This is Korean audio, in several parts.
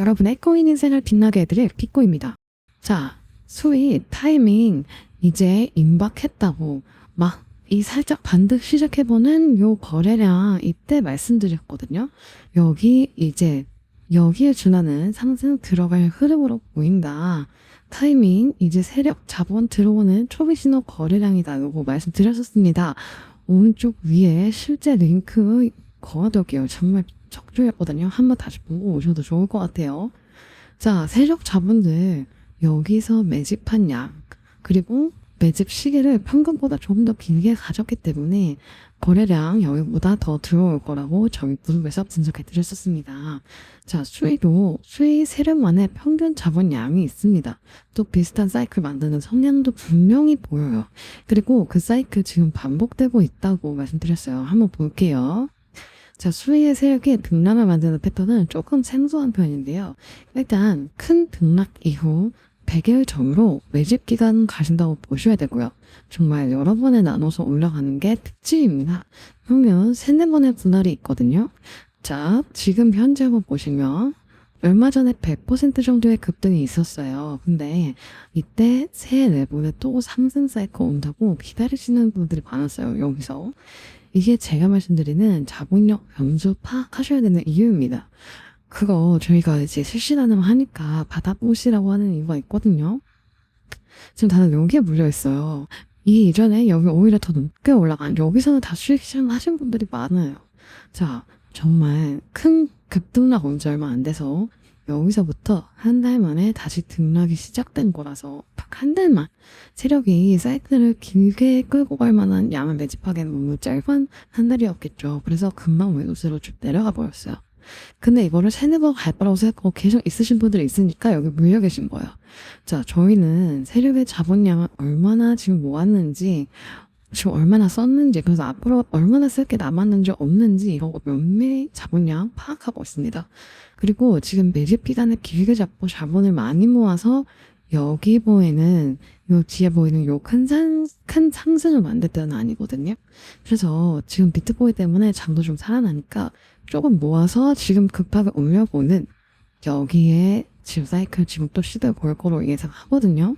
여러분의 코인 인생을 빛나게 해드릴 빅코입니다. 자, 수익 타이밍 이제 임박했다고 막 이 살짝 반듯 시작해보는 요 거래량 이때 말씀드렸거든요. 여기 이제 여기에 준하는 상승 들어갈 흐름으로 보인다. 타이밍 이제 세력 자본 들어오는 초비 신호 거래량이다. 요거 말씀드렸었습니다. 오른쪽 위에 실제 링크 거둬둘게요. 정말 적조였거든요. 한번 다시 보고 오셔도 좋을 것 같아요. 자, 세력 자본들 여기서 매집한 양 그리고 매집 시기를 평균보다 조금 더 길게 가졌기 때문에 거래량 여기보다 더 들어올 거라고 저희 그룹에서 분석해 드렸었습니다. 자, 수위도 수위 세력만의 평균 자본량이 있습니다. 또 비슷한 사이클 만드는 성향도 분명히 보여요. 그리고 그 사이클 지금 반복되고 있다고 말씀드렸어요. 한번 볼게요. 자, 수위의 세력이 등락을 만드는 패턴은 조금 생소한 편인데요. 일단 큰 등락 이후 100일 전으로 매집 기간 가신다고 보셔야 되고요. 정말 여러 번에 나눠서 올라가는 게 특징입니다. 평균 세네 번의 분할이 있거든요. 자, 지금 현재 한번 보시면 얼마 전에 100% 정도의 급등이 있었어요. 근데 이때 새해 내분에 또 상승 사이클 온다고 기다리시는 분들이 많았어요. 여기서. 이게 제가 말씀드리는 자본력 변수 파악하셔야 되는 이유입니다. 그거 저희가 이제 실시간으로 하니까 받아보시라고 하는 이유가 있거든요. 지금 다들 여기에 물려있어요. 이 이전에 여기 오히려 더 높게 올라간 여기서는 다 수익 시장 하신 분들이 많아요. 자, 정말 큰 급등락 온 지 얼마 안 돼서 여기서부터 한 달 만에 다시 등락이 시작된 거라서 딱 한 달만 세력이 사이클을 길게 끌고 갈 만한 양을 매집하기에는 너무 짧은 한 달이었겠죠. 그래서 금방 외도세로 쭉 내려가 버렸어요. 근데 이거를 세네 번 갈 거라고 생각하고 계속 있으신 분들이 있으니까 여기 물려 계신 거예요. 자, 저희는 세력의 자본량을 얼마나 지금 모았는지, 지금 얼마나 썼는지, 그래서 앞으로 얼마나 쓸 게 남았는지 없는지, 이런 거 면밀히 자본량 파악하고 있습니다. 그리고 지금 매집 기간을 길게 잡고 자본을 많이 모아서 여기 보이는 요 뒤에 보이는 요큰 상, 큰 상승을 만들 때는 아니거든요. 그래서 지금 비트코인 때문에 장도 좀 살아나니까 조금 모아서 지금 급하게 올려보는 여기에 지금 사이클 지금 또 시도해 볼 거로 예상하거든요.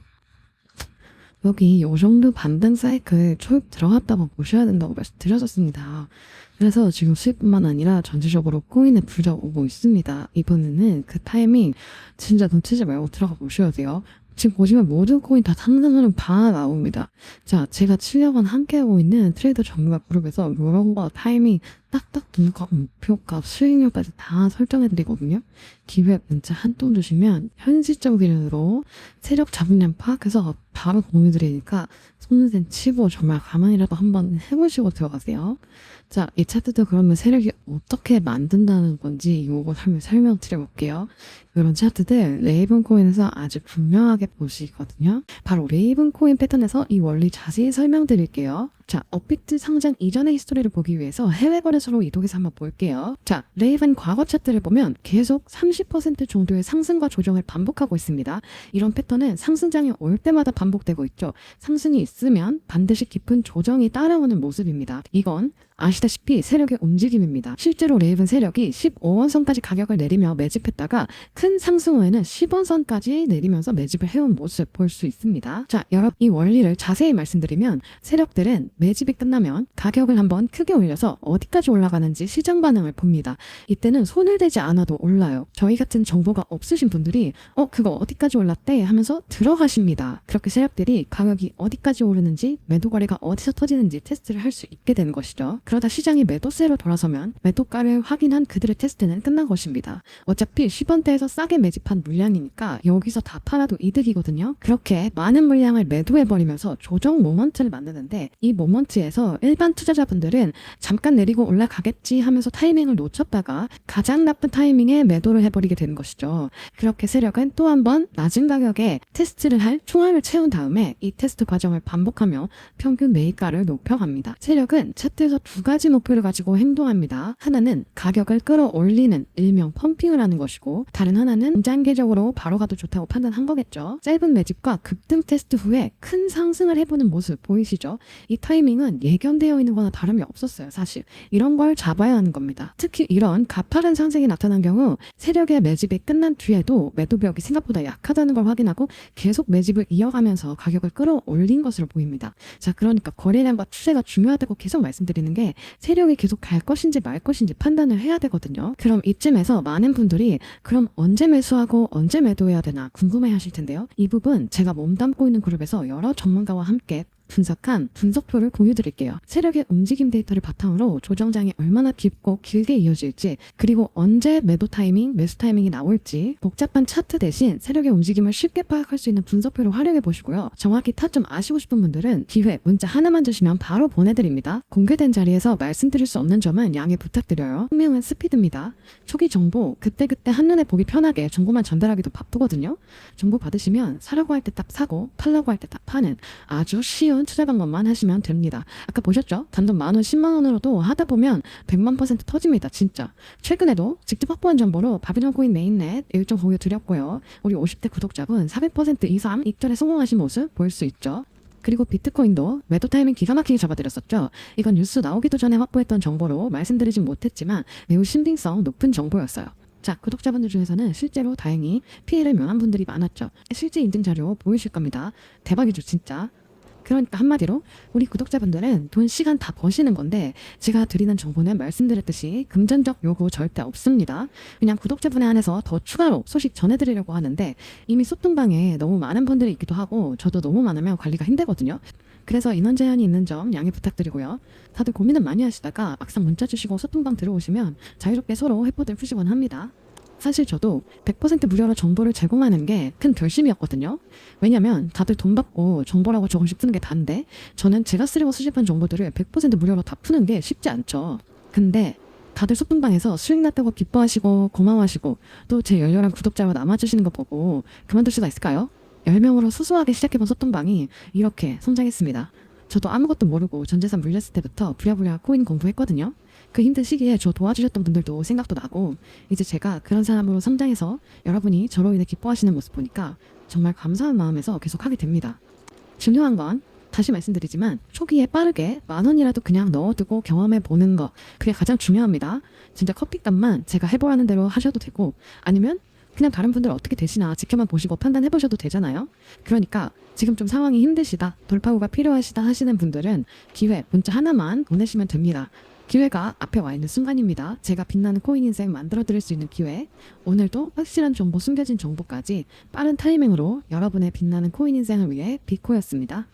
여기 요 정도 반등 사이클 초입 들어갔다고 보셔야 된다고 말씀드렸었습니다. 그래서 지금 수익뿐만 아니라 전체적으로 코인에 불자 오고 있습니다. 이번에는 그 타이밍 진짜 놓치지 말고 들어가 보셔야 돼요. 지금 보시면 모든 코인 다 상승하는 바 나옵니다. 자, 제가 7년간 함께하고 있는 트레이더 전문가 그룹에서 뭐라고 타이밍 딱딱 눈값, 목표값, 수익률까지 다 설정해드리거든요. 기회 문자 한돈 주시면 현실적으로 세력 자본량 파악해서 바로 공유드리니까 손을 치고 정말 가만히라도 한번 해보시고 들어가세요. 자, 이 차트도 그러면 세력이 어떻게 만든다는 건지 요거 설명, 설명드려볼게요. 이런 차트들 레이븐 코인에서 아주 분명하게 보시거든요. 바로 레이븐 코인 패턴에서 이 원리 자세히 설명드릴게요. 자, 업비트 상장 이전의 히스토리를 보기 위해서 해외 거래소로 이동해서 한번 볼게요. 자, 레이븐 과거 차트를 보면 계속 30% 정도의 상승과 조정을 반복하고 있습니다. 이런 패턴은 상승장이 올 때마다 반복되고 있죠. 상승이 있으면 반드시 깊은 조정이 따라오는 모습입니다. 이건 아시다시피 세력의 움직임입니다. 실제로 레이븐 세력이 15원 선까지 가격을 내리며 매집했다가 큰 상승 후에는 10원 선까지 내리면서 매집을 해온 모습 볼 수 있습니다. 자, 여러분 이 원리를 자세히 말씀드리면 세력들은 매집이 끝나면 가격을 한번 크게 올려서 어디까지 올라가는지 시장 반응을 봅니다. 이때는 손을 대지 않아도 올라요. 저희 같은 정보가 없으신 분들이 어 그거 어디까지 올랐대 하면서 들어가십니다. 그렇게 세력들이 가격이 어디까지 오르는지 매도 거래가 어디서 터지는지 테스트를 할 수 있게 되는 것이죠. 그러다 시장이 매도세로 돌아서면 매도가를 확인한 그들의 테스트는 끝난 것입니다. 어차피 10원대에서 싸게 매집한 물량이니까 여기서 다 팔아도 이득이거든요. 그렇게 많은 물량을 매도해버리면서 조정 모먼트를 만드는데 이 모먼트에서 일반 투자자분들은 잠깐 내리고 올라가겠지 하면서 타이밍을 놓쳤다가 가장 나쁜 타이밍에 매도를 해버리게 되는 것이죠. 그렇게 세력은 또 한 번 낮은 가격에 테스트를 할 총알을 채운 다음에 이 테스트 과정을 반복하며 평균 매입가를 높여갑니다. 세력은 차트에서 두두 가지 목표를 가지고 행동합니다. 하나는 가격을 끌어올리는 일명 펌핑을 하는 것이고 다른 하나는 장기적으로 바로 가도 좋다고 판단한 거겠죠. 짧은 매집과 급등 테스트 후에 큰 상승을 해보는 모습 보이시죠? 이 타이밍은 예견되어 있는 거나 다름이 없었어요. 사실 이런 걸 잡아야 하는 겁니다. 특히 이런 가파른 상승이 나타난 경우 세력의 매집이 끝난 뒤에도 매도벽이 생각보다 약하다는 걸 확인하고 계속 매집을 이어가면서 가격을 끌어올린 것으로 보입니다. 자, 그러니까 거래량과 추세가 중요하다고 계속 말씀드리는 게 세력이 계속 갈 것인지 말 것인지 판단을 해야 되거든요. 그럼 이쯤에서 많은 분들이 그럼 언제 매수하고 언제 매도해야 되나 궁금해 하실 텐데요. 이 부분 제가 몸담고 있는 그룹에서 여러 전문가와 함께 분석한 분석표를 공유드릴게요. 세력의 움직임 데이터를 바탕으로 조정장이 얼마나 깊고 길게 이어질지 그리고 언제 매도 타이밍, 매수 타이밍이 나올지 복잡한 차트 대신 세력의 움직임을 쉽게 파악할 수 있는 분석표를 활용해 보시고요. 정확히 타점 아시고 싶은 분들은 기회 문자 하나만 주시면 바로 보내드립니다. 공개된 자리에서 말씀드릴 수 없는 점은 양해 부탁드려요. 분명한 스피드입니다. 초기 정보 그때그때 한눈에 보기 편하게 정보만 전달하기도 바쁘거든요. 정보 받으시면 사려고 할 때 딱 사고 팔라고 할 때 딱 파는 아주 쉬운 투자 방법만 하시면 됩니다. 아까 보셨죠? 단돈 만원, 10만 원으로도 하다 보면 100만 퍼센트 터집니다. 진짜. 최근에도 직접 확보한 정보로 바비론 코인 메인넷 일정 공유 드렸고요. 우리 50대 구독자분 400% 이상 익절에 성공하신 모습 보일 수 있죠. 그리고 비트코인도 매도 타이밍 기가 막히게 잡아드렸었죠. 이건 뉴스 나오기도 전에 확보했던 정보로 말씀드리진 못했지만 매우 신빙성 높은 정보였어요. 자, 구독자분들 중에서는 실제로 다행히 피해를 면한 분들이 많았죠. 실제 인증 자료 보이실 겁니다. 대박이죠, 진짜. 그러니까 한마디로 우리 구독자분들은 돈 시간 다 버시는 건데 제가 드리는 정보는 말씀드렸듯이 금전적 요구 절대 없습니다. 그냥 구독자분에 한해서 더 추가로 소식 전해드리려고 하는데 이미 소통방에 너무 많은 분들이 있기도 하고 저도 너무 많으면 관리가 힘들거든요. 그래서 인원 제한이 있는 점 양해 부탁드리고요. 다들 고민은 많이 하시다가 막상 문자 주시고 소통방 들어오시면 자유롭게 서로 해포들 푸시곤 합니다. 사실 저도 100% 무료로 정보를 제공하는 게 큰 결심이었거든요. 왜냐면 다들 돈 받고 정보라고 조금씩 푸는 게 다인데 저는 제가 쓰려고 수집한 정보들을 100% 무료로 다 푸는 게 쉽지 않죠. 근데 다들 소통방에서 수익 났다고 기뻐하시고 고마워하시고 또 제 열렬한 구독자와 남아주시는 거 보고 그만둘 수가 있을까요? 10명으로 수수하게 시작해본 소통방이 이렇게 성장했습니다. 저도 아무것도 모르고 전재산 물렸을 때부터 부랴부랴 코인 공부했거든요. 그 힘든 시기에 저 도와주셨던 분들도 생각도 나고 이제 제가 그런 사람으로 성장해서 여러분이 저로 인해 기뻐하시는 모습 보니까 정말 감사한 마음에서 계속 하게 됩니다. 중요한 건 다시 말씀드리지만 초기에 빠르게 만 원이라도 그냥 넣어두고 경험해 보는 거 그게 가장 중요합니다. 진짜 커피값만 제가 해보라는 대로 하셔도 되고 아니면 그냥 다른 분들 어떻게 되시나 지켜만 보시고 판단해 보셔도 되잖아요. 그러니까 지금 좀 상황이 힘드시다 돌파구가 필요하시다 하시는 분들은 기회 문자 하나만 보내시면 됩니다. 기회가 앞에 와 있는 순간입니다. 제가 빛나는 코인 인생 만들어 드릴 수 있는 기회. 오늘도 확실한 정보, 숨겨진 정보까지 빠른 타이밍으로 여러분의 빛나는 코인 인생을 위해 비코였습니다.